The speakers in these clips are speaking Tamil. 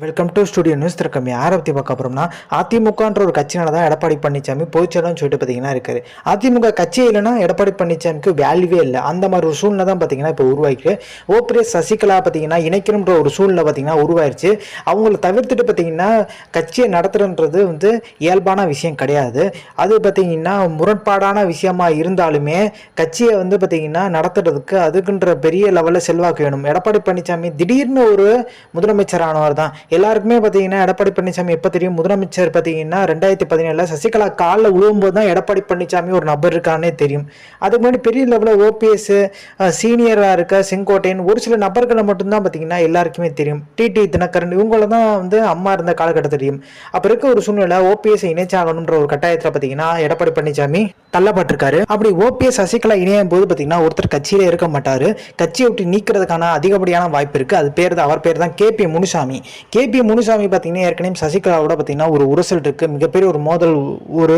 வெல்கம் டு ஸ்டுடியோ நியூஸ் திறக்கம். யாரை பற்றி பார்க்க போகிறோம்னா அதிமுகன்ற ஒரு கட்சினால தான் எடப்பாடி பழனிசாமி போய்ச்சலன்னு சொல்லிட்டு பார்த்தீங்கன்னா இருக்காரு. அதிமுக கட்சி இல்லைன்னா எடப்பாடி பழனிசாமிக்கு வேல்யூவே இல்லை. அந்த மாதிரி ஒரு சூழ்நிலை தான் பார்த்தீங்கன்னா இப்போ உருவாயிருக்கு. ஓபிஎஸ் சசிகலா பார்த்தீங்கன்னா இணைக்கணுன்ற ஒரு சூழ்நிலை பார்த்தீங்கன்னா உருவாயிருச்சு. அவங்கள தவிர்த்துட்டு பார்த்தீங்கன்னா கட்சியை நடத்துறன்றது வந்து இயல்பான விஷயம் கிடையாது. அது பார்த்தீங்கன்னா முரண்பாடான விஷயமா இருந்தாலுமே கட்சியை வந்து பார்த்தீங்கன்னா நடத்துறதுக்கு அதுக்குன்ற பெரிய லெவலில் செல்வாக்கு வேணும். எடப்பாடி பழனிசாமி திடீர்னு ஒரு முதலமைச்சரானவர் தான். எல்லாருக்குமே பார்த்தீங்கன்னா எடப்பாடி பழனிசாமி எப்போ தெரியும்? முதலமைச்சர் பார்த்தீங்கன்னா ரெண்டாயிரத்தி பதினேழில் சசிகலா காலில் விழுவும்போது தான் எடப்பாடி பழனிசாமி ஒரு நபர் இருக்கானே தெரியும். அதுக்கு முன்னாடி பெரிய லெவலில் ஓபிஎஸ் சீனியராக இருக்க செங்கோட்டையன் ஒரு சில நபர்களை மட்டும்தான் பார்த்தீங்கன்னா எல்லாருக்குமே தெரியும். டிடி தினகரன் இவங்கள தான் வந்து அம்மா இருந்த காலகட்டத்தில் தெரியும். அப்போ இருக்க ஒரு சூழ்நிலை ஓபிஎஸ் இணைச்சாகணுன்ற ஒரு கட்டாயத்தில் பார்த்தீங்கன்னா எடப்பாடி பழனிசாமி தள்ளப்பட்டிருக்காரு. அப்படி ஓபிஎஸ் சசிகலா இணையும் போது பார்த்தீங்கன்னா ஒருத்தர் கட்சியில இருக்க மாட்டார். கட்சியை விட்டு நீக்கிறதுக்கான அதிகப்படியான வாய்ப்பு இருக்குது அது பேர் தான் அவர் பேர் தான் கேபி முனுசாமி. கேபி முனுசாமி பார்த்தீங்கன்னா ஏற்கனவே சசிகலாவோட பார்த்தீங்கன்னா ஒரு உரசல் இருக்கு. மிகப்பெரிய ஒரு மோதல் ஒரு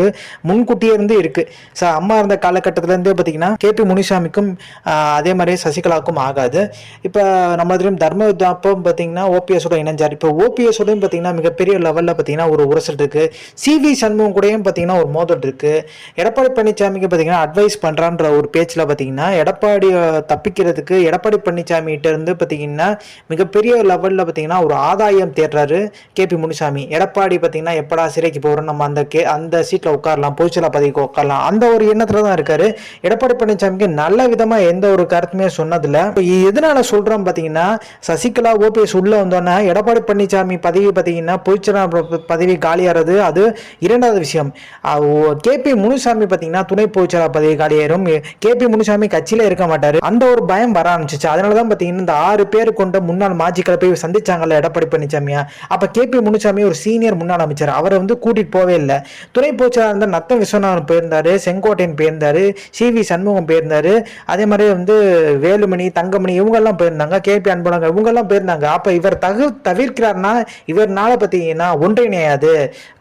முன்கூட்டியே இருந்து இருக்கு. ஸோ அம்மா இருந்த காலகட்டத்திலேருந்தே பார்த்தீங்கன்னா கேபி முனுசாமிக்கும் அதே மாதிரி சசிகலாவுக்கும் ஆகாது. இப்போ நம்ம தெரியும் தர்ம அப்போ பார்த்தீங்கன்னா ஓபிஎஸோட இணைஞ்சார். இப்போ ஓபிஎஸோடையும் பார்த்தீங்கன்னா மிகப்பெரிய லெவலில் பார்த்தீங்கன்னா ஒரு உரசல் இருக்கு. சிவி சண்முகம் கூடயும் பார்த்தீங்கன்னா ஒரு மோதல் இருக்கு. எடப்பாடி பழனிசாமிக்கு பார்த்தீங்கன்னா அட்வைஸ் பண்ணுறான்ற ஒரு பேச்சில் பார்த்தீங்கன்னா எடப்பாடி தப்பிக்கிறதுக்கு எடப்பாடி பழனிசாமிகிட்ட இருந்து பார்த்தீங்கன்னா மிகப்பெரிய லெவலில் பார்த்தீங்கன்னா ஒரு ஆதாயம் தேடுறாரு கேபி முனுசாமி. எடப்பாடி பார்த்தீங்கன்னா எப்படா சிறைக்கு போகிறோம் நம்ம அந்த கே அந்த சீட்டில் உட்காரலாம் பொதுச்சலா பதவிக்கு உட்காரலாம். அந்த ஒரு எண்ணத்தில் தான் இருக்காரு. எடப்பாடி பழனிசாமிக்கு நல்ல விதமாக எந்த ஒரு கருத்துமே சொன்னதில்ல. இப்ப எதனால சொல்கிறோம் பார்த்தீங்கன்னா சசிகலா ஓபிஎஸ் உள்ள வந்தோன்னே எடப்பாடி பழனிசாமி பதவி பார்த்தீங்கன்னா பொதுச்சலா பதவி காலியாகிறது அது இரண்டாவது விஷயம். கேபி முனுசாமி பார்த்தீங்கன்னா துணை பொதுச்சலா பதவி காலியாயிரும். கேபி முனுசாமி கட்சியில இருக்க மாட்டாரு. அந்த ஒரு பயம் வர ஆரம்பிச்சிச்சு. அதனால தான் பார்த்தீங்கன்னா இந்த ஆறு பேர் கொண்ட முன்னாள் மாஜிக்களை போய் சந்திச்சாங்கல்ல எடப்பாடி பழனிசாமியா அப்போ கேபி முனுசாமி ஒரு சீனியர் முன்னாள் அமைச்சர். அவரை வந்து கூட்டிட்டு போவே இல்லை. துணை பொதுச்சலா இருந்தால் நத்த விஸ்வநாதன் போயிருந்தாரு செங்கோட்டையன் போயிருந்தாரு சி வி சண்முகம் போயிருந்தாரு அதே மாதிரி வந்து வேலுமணி தங்கமணி இவங்கெல்லாம் போயிருந்தாங்க கேபி அன்பழகன் இவங்கெல்லாம் போயிருந்தாங்க. அப்போ இவர் தகு தவிர்க்கிறார்னா இவர்னால பார்த்தீங்கன்னா ஒன்றிணையாது.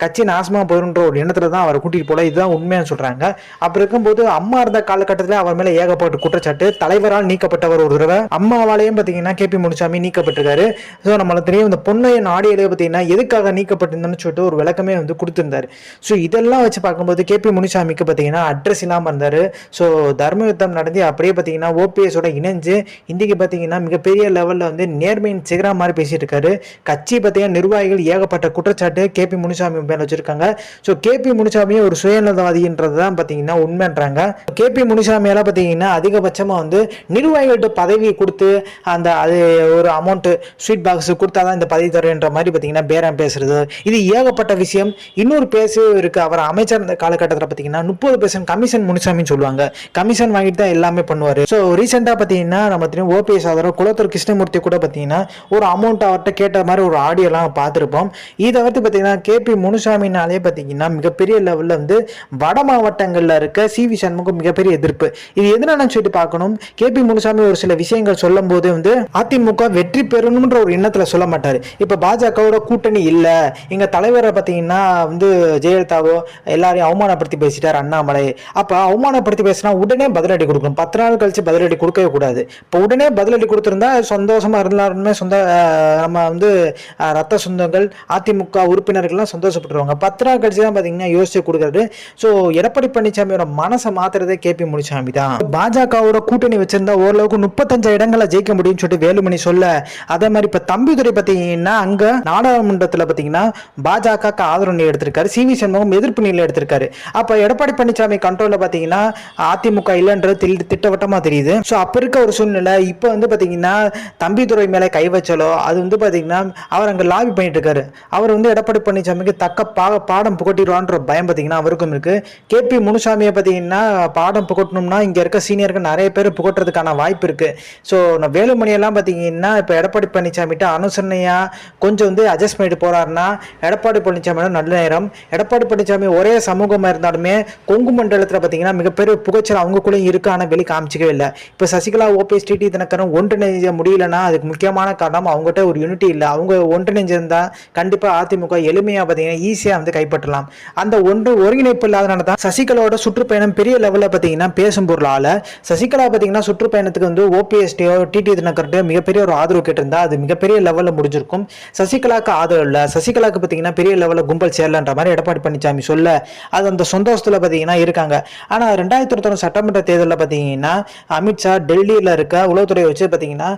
கட்சி நாசமாக போயிருன்ற ஒரு எண்ணத்தில் தான் அவரை கூட்டிட்டு போல. இதுதான் உண்மைன்னு சொல்கிறாங்க அப்படி இருக்கும்போது அம்மா இருந்த காலகட்டத்தில் அவர் மேலே ஏகப்பட்ட குற்றச்சாட்டு. தலைவரால் நீக்கப்பட்டவர் ஒரு தடவை அம்மாவாலையும் பார்த்தீங்கன்னா கேபி முனுசாமி நீக்கப்பட்டிருக்காரு. ஸோ நம்மளுக்கு தெரியும் இந்த முன்னைய ஆடியோலே பார்த்தீங்கன்னா எதுக்காக நீக்கப்பட்டிருந்தேன்னு சொல்லிட்டு ஒரு விளக்கமே வந்து கொடுத்துருந்தாரு. ஸோ இதெல்லாம் வச்சு பார்க்கும்போது கேபி முனிசாமிக்கு பார்த்தீங்கன்னா அட்ரஸ் இல்லாமல் இருந்தார். ஸோ தர்ம யுத்தம் நடந்து அப்படியே பார்த்தீங்கன்னா ஓபிஎஸோட இணைஞ்சு இந்திக்கு பார்த்தீங்கன்னா மிகப்பெரிய லெவலில் வந்து நேர்மையின் சிகரா மாதிரி பேசிட்டு இருக்காரு. கட்சி பார்த்தீங்கன்னா நிர்வாகிகள் ஏகப்பட்ட குற்றச்சாட்டு கேபி முனுசாமி மேலே வச்சிருக்காங்க. ஸோ கேபி முனுசாமியை ஒரு சுயநலவாதின்றது தான் பார்த்தீங்கன்னா உண்மைன்றாங்க. கேபி முனுசாமியால பார்த்தீங்கன்னா அதிகபட்சமாக வந்து நிர்வாகிகள்கிட்ட பதவி கொடுத்து அந்த அது ஒரு அமௌண்ட்டு ஸ்வீட் பாக்ஸ் கொடுத்தா தான் இந்த பதவி தருன்ற மாதிரி பார்த்தீங்கன்னா பேரம் பேசுறது. இது ஏகப்பட்ட விஷயம். இன்னொரு பேசவே இருக்கு. அவர் அமைச்சர் இந்த காலகட்டத்தில் பார்த்தீங்கன்னா முப்பது பெர்சன்ட் கமிஷன் முனுசாமின்னு சொல்லுவாங்க. கமிஷன் வாங்கிட்டு தான் எல்லாமே பண்ணுவார். ஸோ ரீசெண்டாக பார்த்தீங்கன்னா நம்ம தெரியும் ஓபிஎஸ் ஆதரவு குளத்தூர் கிருஷ்ணமூர்த்தி கூட பார்த்தீங்கன்னா ஒரு அமௌண்ட் அவர்கிட்ட கேட்ட மாதிரி ஒரு ஆடியோலாம் பார்த்துருப்போம். இதை தவிர்த்து பார்த்தீங்கன்னா கேபி முனுசாமினாலே பார்த்தீங்கன்னா மிகப்பெரிய லெவலில் வந்து வட மாவட்டங்களில் இருக்க சி வி சண்முகம் மிகப்பெரிய எதிர்ப்பு. இது எதனால சொல்லிட்டு பார்க்கணும்? கேபி முனுசாமி ஒரு சில விஷயங்கள் சொல்லும் போது வந்து அதிமுக வெற்றி பெறணும்ன்ற ஒரு எண்ணத்தில் சொல்ல மாட்டார். இப்போ பாஜகவோட கூட்டணி இல்லை. எங்கள் தலைவரை பார்த்தீங்கன்னா வந்து ஜெயலலிதாவோ எல்லாரையும் அவமானப்படுத்தி பேசிட்டார் அண்ணாமலை. அப்போ அவமானப்படுத்தி பேசினா உடனே பதிலடி கொடுக்கணும். பத்து நாள் கழிச்சு பதிலடி கொடுக்கவே கூடாது. இப்போ உடனே பதிலடி கொடுத்துருந்தா சந்தோஷமாக இருந்தாலுமே சொந்த நம்ம வந்து ரத்த சொந்தங்கள் அதிமுக உறுப்பினர்கள்லாம் சந்தோஷப்பட்டுருவாங்க. பத்து நாள் கழிச்சு தான் பார்த்தீங்கன்னா யோசிச்சு கொடுக்குறது. ஸோ எடப்பாடி பழனிசாமியோட மனசை மாத்துறதே கேபி முனிசாமி தான். பாஜகவோட கூட்டணி வச்சிருந்தா ஓரளவுக்கு முப்பத்தஞ்சு இடங்களை ஜெயிக்க முடியும்னு சொல்லிட்டு வேலுமணி சொல்ல. அதே மாதிரி இப்போ தம்பிதுரை பார்த்தீங்கன்னா அங்கே நாடாளுமன்றத்தில் பார்த்தீங்கன்னா பாஜக ஆதரவு நிலை எடுத்திருக்காரு. சி வி சண்முகம் எதிர்ப்பு நிலை எடுத்திருக்காரு. அப்போ எடப்பாடி பழனிசாமி கண்ட்ரோலில் பார்த்தீங்கன்னா அதிமுக இல்லைன்றது தில் திட்டவட்டமாக தெரியுது. ஸோ அப்போ இருக்க ஒரு சூழ்நிலை இப்போ வந்து பார்த்தீங்கன்னா தம்பிதுரை மேலே கை வச்சலோ அது வந்து பார்த்தீங்கன்னா அவர் அங்கே லாபி பண்ணிட்டு இருக்காரு. அவர் வந்து எடப்பாடி பழனிசாமிக்கு தக்க பா பாடம் புகட்டிடுவான்ற பயம் பார்த்தீங்கன்னா அவருக்கும் இருக்கு. கேபி முனுசாமியை பார்த்தீங்கன்னா பாடம் புகட்டணும்னா இங்கே இருக்க சீனியர்கள் நிறைய பேர் புகட்டுறதுக்கான வாய்ப்பு இருக்குது ஸோ நான் வேலுமணியெல்லாம் பார்த்தீங்கன்னா இப்போ எடப்பாடி பழனிசாமிகிட்ட அனுசரணையாக கொஞ்சம் வந்து அட்ஜஸ்ட் பண்ணிட்டு போறாருன்னா எடப்பாடி பழனிசாமியோட நல்ல நேரம். எடப்பாடி பழனிசாமி ஒரே சமூகமாக இருந்தாலுமே கொங்கு மண்டலத்தில் பார்த்தீங்கன்னா மிகப்பெரிய புகைச்சல் அவங்களுக்குள்ளேயும் இருக்கு. ஆனால் வெளி காமிச்சிக்கவே இல்லை. இப்போ சசிகலா ஓபிஎஸ் டிடி தினகரன் ஒன்றிணைஞ்ச முடியலன்னா அதுக்கு முக்கியமான காரணம் அவங்ககிட்ட ஒரு யூனிட்டி இல்லை. அவங்க ஒன்றிணைஞ்சிருந்தா கண்டிப்பாக அதிமுக எளிமையாக பார்த்தீங்கன்னா ஈஸியாக வந்து கைப்பற்றலாம். அந்த ஒன்று ஒருங்கிணைப்பு இல்லாதனால தான் சசிகலாவோட சுற்றுப்பயணம் பெரிய லெவலில் பார்த்தீங்கன்னா பேசும் பொருளால் சசிகலா பார்த்தீங்கன்னா சுற்றுப்பயணத்துக்கு வந்து ஓபிஎஸ்டியோ டிடி தினகர்கிட்ட மிகப்பெரிய ஒரு ஆதரவு கேட்டிருந்தா அது மிகப்பெரிய லெவலில் முடிஞ்சிருக்கும். சசிகலாவுக்கு சசிகலாக்கு ஆதரவு இல்லை. சசிகலாக்கு பார்த்தீங்கன்னா பெரிய லெவலில் கும்பல் சேரலன்ற மாதிரி எடப்பாடி பழனிசாமி சொல்ல அது அந்த சந்தோஷத்தில் பார்த்தீங்கன்னா இருக்காங்க. ஆனால் ரெண்டாயிரத்தி இருபத்தொன்று சட்டமன்ற தேர்தலில் பார்த்தீங்கன்னா அமித்ஷா டெல்லியில் இருக்க உளவுத்துறையை வச்சு பார்த்தீங்கன்னா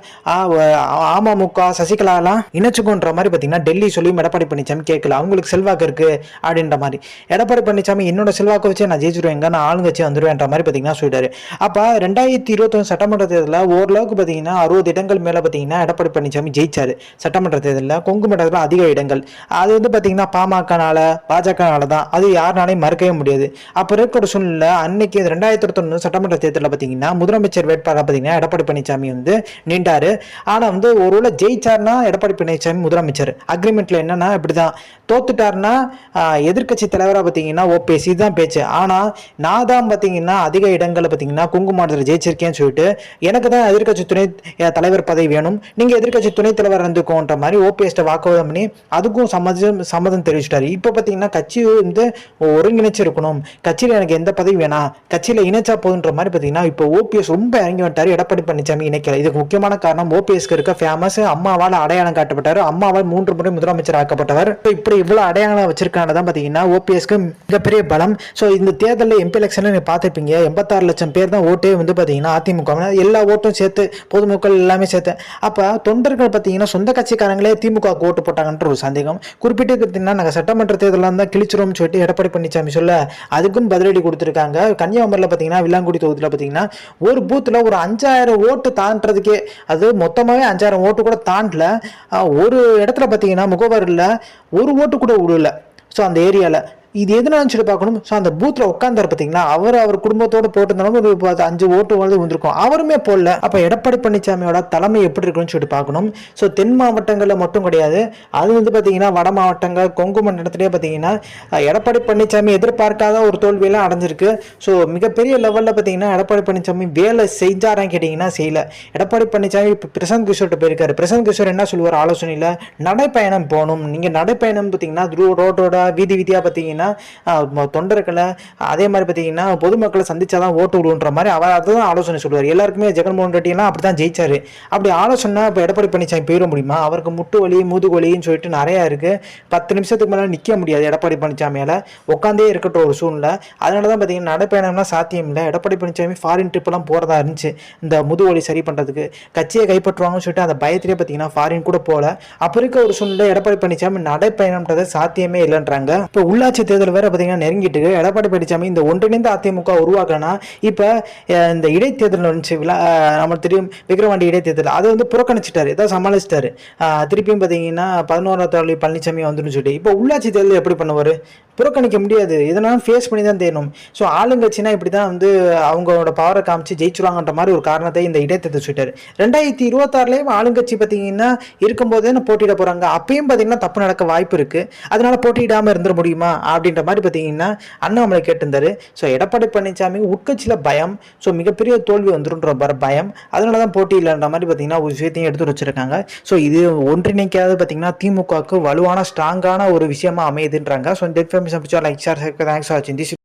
அமமுக சசிகலாலாம் இணைச்சுக்கோன்ற மாதிரி பார்த்தீங்கன்னா டெல்லி சொல்லியும் எடப்பாடி பழனிசாமி கேட்கல. அவங்களுக்கு செல்வாக்கு இருக்குது அப்படின்ற மாதிரி. எடப்பாடி பழனிசாமி என்னோட செல்வாக்கு வச்சு நான் ஜெயிச்சிருவேங்க நான் ஆளுங்கட்சி வந்துடுவேன்ற மாதிரி பார்த்தீங்கன்னா சொல்லிட்டாரு. அப்போ ரெண்டாயிரத்தி இருபத்தொன்று சட்டமன்ற தேர்தலில் ஓரளவுக்கு பார்த்தீங்கன்னா அறுபது இடங்கள் மேலே பார்த்தீங்கன்னா எடப்பாடி பழனிசாமி ஜெயிச்சார் சட்டமன்ற தேர்தல் தேர்தலில் கொங்கு மண்டலத்தில் அதிக இடங்கள். அது வந்து பார்த்தீங்கன்னா பாமகனால பாஜகனால தான் அது யாருனாலையும் மறுக்கவே முடியாது. அப்போ இருக்கிற சூழ்நிலை அன்னைக்கு ரெண்டாயிரத்தி இருபத்தொன்று சட்டமன்ற தேர்தலில் பார்த்தீங்கன்னா முதலமைச்சர் வேட்பாளர் பார்த்தீங்கன்னா எடப்பாடி பழனிசாமி வந்து நின்றாரு. ஆனால் வந்து ஒருவேளை ஜெயிச்சார்னா எடப்பாடி பழனிசாமி முதலமைச்சர். அக்ரிமெண்ட்டில் என்னன்னா இப்படி தான் தோத்துட்டாருன்னா எதிர்க்கட்சி தலைவராக பார்த்தீங்கன்னா ஓபிஎஸ். இதுதான் பேச்சு. ஆனால் நான் தான் பார்த்தீங்கன்னா அதிக இடங்களில் பார்த்தீங்கன்னா குங்கு மாவட்டத்தில் ஜெயிச்சிருக்கேன்னு சொல்லிட்டு எனக்கு தான் எதிர்க்கட்சி துணை தலைவர் பதவி வேணும். நீங்கள் எதிர்க்கட்சி துணைத் தலைவர் இருந்துக்கோன்ற மாதிரி ஓபிஎஸ்ட்டை வாக்குவாதம் பண்ணி அதுக்கும் சம்மதம் சம்மதம் தெரிவிச்சிட்டாரு. இப்போ பார்த்தீங்கன்னா கட்சி வந்து ஒருங்கிணைச்சிருக்கணும். கட்சியில் எனக்கு எந்த பதவி வேணாம். கட்சியில் இணைச்சா போதுன்ற மாதிரி பார்த்தீங்கன்னா இப்போ ஓபிஎஸ் ரொம்ப இறங்கி வந்துட்டார். எடப்பாடி பழனிசாமி இணைக்கல. இதுக்கு முக்கியமான காரணம் ஓபிஎஸ்க்கு இருக்க ஃபேமஸ் அம்மாவால் அடையாளம் காட்டப்பட்டார். அம்மாவால் மூன்று முறை முதலமைச்சர் ஆக்கப்பட்டவர். இப்போ இப்படி இவ்வளோ அடையாளம் வச்சிருக்கான தான் பார்த்தீங்கன்னா ஓபிஎஸ்க்கு மிகப்பெரிய பலம். ஸோ இந்த தேர்தலில் எம்பி எலெக்ஷனில் நீங்கள் பார்த்துருப்பீங்க. எண்பத்தாறு லட்சம் பேர் தான் ஓட்டே வந்து பார்த்தீங்கன்னா அதிமுக எல்லா ஓட்டும் சேர்த்து பொதுமக்கள் எல்லாமே சேர்த்து. அப்போ தொண்டர்கள் பார்த்தீங்கன்னா சொந்த கட்சிக்காரங்களே திமுக ஓட்டு போட்டாங்கன்ற ஒரு சந்தேகம். குறிப்பிட்டு பார்த்தீங்கன்னா நாங்கள் சட்டமன்ற தேர்தலில் தான் கிழிச்சிரோம்னு சொல்லிட்டு எடப்பாடி பழனிசாமி சொல்ல அதுக்கும் பதிலடி கொடுத்துருக்காங்க. கன்னியாகுமரியில் பார்த்தீங்கன்னா வில்லாங்குடி தொகுதியில் பார்த்தீங்கன்னா ஒரு பூத்தில் ஒரு அஞ்சாயிரம் ஓட்டு தாண்டதுக்கே அது மொத்தமாகவே அஞ்சாயிரம் ஓட்டு கூட தாண்டல. ஒரு இடத்துல பார்த்தீங்கன்னா முகவரில் ஒரு ஓட்டு கூட விடல. ஸோ அந்த ஏரியாவில் இது எதுனாலும் சொல்லி பார்க்கணும்? ஸோ அந்த பூத்தில் உட்காந்தார் பார்த்தீங்களா? அவர் அவர் குடும்பத்தோடு போட்டிருந்தாலும் ஒரு அஞ்சு ஓட்டு வந்து வந்திருக்கும். அவருமே போடல. அப்போ எடப்பாடி பழனிசாமியோட தலைமை எப்படி இருக்குன்னு சொல்லிட்டு பார்க்கணும். ஸோ தென் மாவட்டங்களில் மட்டும் கிடையாது. அது வந்து பார்த்தீங்கன்னா வட மாவட்டங்கள் கொங்கு மண்டலத்திலே பார்த்தீங்கன்னா எடப்பாடி பழனிசாமி எதிர்பார்க்காத ஒரு தோல்வியெல்லாம் அடைஞ்சிருக்கு. ஸோ மிகப்பெரிய லெவலில் பார்த்தீங்கன்னா எடப்பாடி பழனிசாமி வேலை செஞ்சாரான்னு கேட்டிங்கன்னா செய்யல. எடப்பாடி பழனிசாமி இப்போ பிரசாந்த் கிஷோர்கிட்ட போயிருக்காரு. பிரசாந்த் கிஷோர் என்ன சொல்லுவார்? ஆலோசனையில் நடைப்பயணம் போகணும். நீங்கள் நடைப்பயணம் பார்த்தீங்கன்னா ரோட்டோட வீதி வீதியாக பார்த்தீங்கன்னா பார்த்தீங்கன்னா தொண்டர்களை அதே மாதிரி பார்த்தீங்கன்னா பொதுமக்களை சந்திச்சாதான் ஓட்டு விடுன்ற மாதிரி அவர் அதுதான் ஆலோசனை சொல்லுவார். எல்லாருக்குமே ஜெகன்மோகன் ரெட்டியெல்லாம் அப்படி தான் ஜெயிச்சார். அப்படி ஆலோசனை இப்போ எடப்பாடி பழனிசாமி போயிட முடியுமா? அவருக்கு முட்டு வலி முதுகு வலின்னு சொல்லிட்டு நிறையா இருக்குது பத்து நிமிஷத்துக்கு மேலே நிற்க முடியாது எடப்பாடி பழனிசாமியால். உட்காந்தே இருக்கட்டும் ஒரு சூழ்நிலை. அதனால தான் பார்த்தீங்கன்னா நடைப்பயணம்லாம் சாத்தியம் இல்லை. எடப்பாடி பழனிசாமி ஃபாரின் ட்ரிப்பெல்லாம் போகிறதா இருந்துச்சு. இந்த முதுகு வலி சரி பண்ணுறதுக்கு கட்சியை கைப்பற்றுவாங்கன்னு சொல்லிட்டு அந்த பயத்திலே பார்த்தீங்கன்னா ஃபாரின் கூட போகல. அப்போ இருக்க ஒரு சூழ்நிலை எடப்பாடி பழனிசாமி நடைப்பயணம்ன்றது சாத்தியமே இல்லைன்றாங்க. இப்போ உள்ளாட்சி தேர்தல் வேற பார்த்தீங்கன்னா நெருங்கிட்டு இருக்கு. எடப்பாடி பழனிசாமி இந்த ஒன்றிணைந்த அதிமுக உருவாக்கனா இப்போ இந்த இடைத்தேர்தல் வந்துச்சு விழா நம்ம தெரியும் விக்ரவாண்டி இடைத்தேர்தல். அதை வந்து புறக்கணிச்சிட்டாரு. இதை சமாளிச்சிட்டாரு. திருப்பியும் பார்த்தீங்கன்னா பதினோராம் தேதி பழனிசாமி வந்துன்னு சொல்லிட்டு. இப்போ உள்ளாட்சி தேர்தல் எப்படி பண்ணுவார்? புறக்கணிக்க முடியாது. இதெல்லாம் ஃபேஸ் பண்ணி தான் தேரணும் ஸோ ஆளுங்கட்சினா இப்படி தான் வந்து அவங்களோட பவரை காமிச்சு ஜெயிச்சிருவாங்கன்ற மாதிரி ஒரு காரணத்தை இந்த இடைத்தேர்தல் சொல்லிட்டாரு. ரெண்டாயிரத்தி இருபத்தாறுலேயும் ஆளுங்கட்சி பார்த்தீங்கன்னா இருக்கும்போதே நான் போட்டியிட போகிறாங்க அப்பயும் பார்த்தீங்கன்னா தப்பு நடக்க வாய்ப்பு இருக்குது அதனால போட்டியிடாமல் இருந்துட முடியுமா? அப்படின்ற மாதிரி பார்த்தீங்கன்னா அண்ணாமலை கேட்டிருந்தாரு. ஸோ எடப்பாடி பழனிசாமி உட்கட்சியில் பயம். ஸோ மிகப்பெரிய தோல்வி வந்துருன்ற பயம். அதனால தான் போட்டி இல்லைன்ற மாதிரி பார்த்தீங்கன்னா ஒரு விஷயத்தையும் எடுத்து வச்சிருக்காங்க. ஸோ இது ஒன்றிணைக்காத பார்த்தீங்கன்னா திமுகவுக்கு வலுவான ஸ்ட்ராங்கான ஒரு விஷயமா அமையுதுன்றாங்க. ஸோ सब चलाइसिन्छ